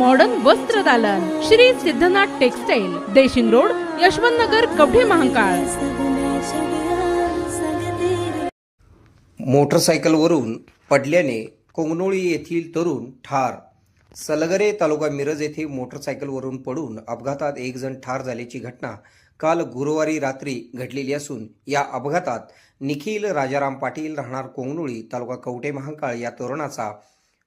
Modern वस्त्र दालन. Shri Siddhanath textile Deshing road Yashwant Nagar Kavathe Mahankal. मोटरसायकलवरून पडल्याने कोंगनोळी येथील तरुण ठार. सलगरे तालुका मिरज येथे मोटरसायकलवरून पडून अपघातात एक जण ठार झाल्याची घटना काल गुरुवारी रात्री घडलेली असून या अपघातात निखिल राजाराम पाटील राहणार कोंगनोळी तालुका कवटे महाकाळ या तरुणाचा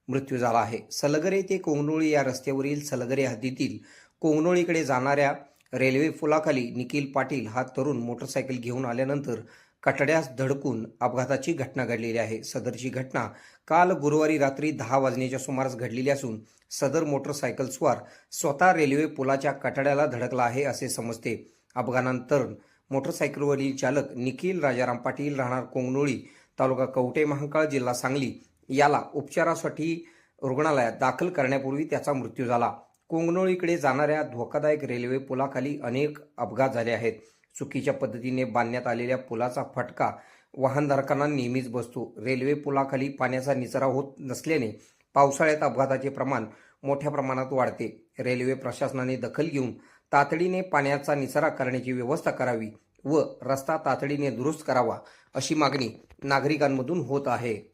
मृत्यू झाला आहे. सलगरे ते कोंगनोळी या रस्त्यावरील सलगरे हद्दीतील कोंगनोळीकडे जाणाऱ्या रेल्वे पुलाखाली निखिल पाटील हा तरुण मोटरसायकल घेऊन आल्यानंतर कटड्यास धडकून अपघाताची घटना घडलेली आहे. सदरची घटना काल गुरुवारी रात्री दहा वाजण्याच्या सुमारास घडलेली असून सदर मोटरसायकल स्वार स्वतः रेल्वे पुलाच्या कटड्याला धडकला आहे असे समजते. अपघातानंतर मोटरसायकलवरील चालक निखिल राजाराम पाटील राहणार कोंगनोळी तालुका कवटे महांकाळ जिल्हा सांगली याला उपचारासाठी रुग्णालयात दाखल करण्यापूर्वी त्याचा मृत्यू झाला. कोंगनोळीकडे जाणाऱ्या धोकादायक रेल्वे पुलाखाली अनेक अपघात झाले आहेत. चुकीच्या पद्धतीने बांधण्यात आलेल्या पुलाचा फटका वाहनधारकांना नेहमीच बसतो. रेल्वे पुलाखाली पाण्याचा निचरा होत नसल्याने पावसाळ्यात अपघाताचे प्रमाण मोठ्या प्रमाणात वाढते. रेल्वे प्रशासनाने दखल घेऊन तातडीने पाण्याचा निचरा करण्याची व्यवस्था करावी व रस्ता तातडीने दुरुस्त करावा अशी मागणी नागरिकांमधून होत आहे.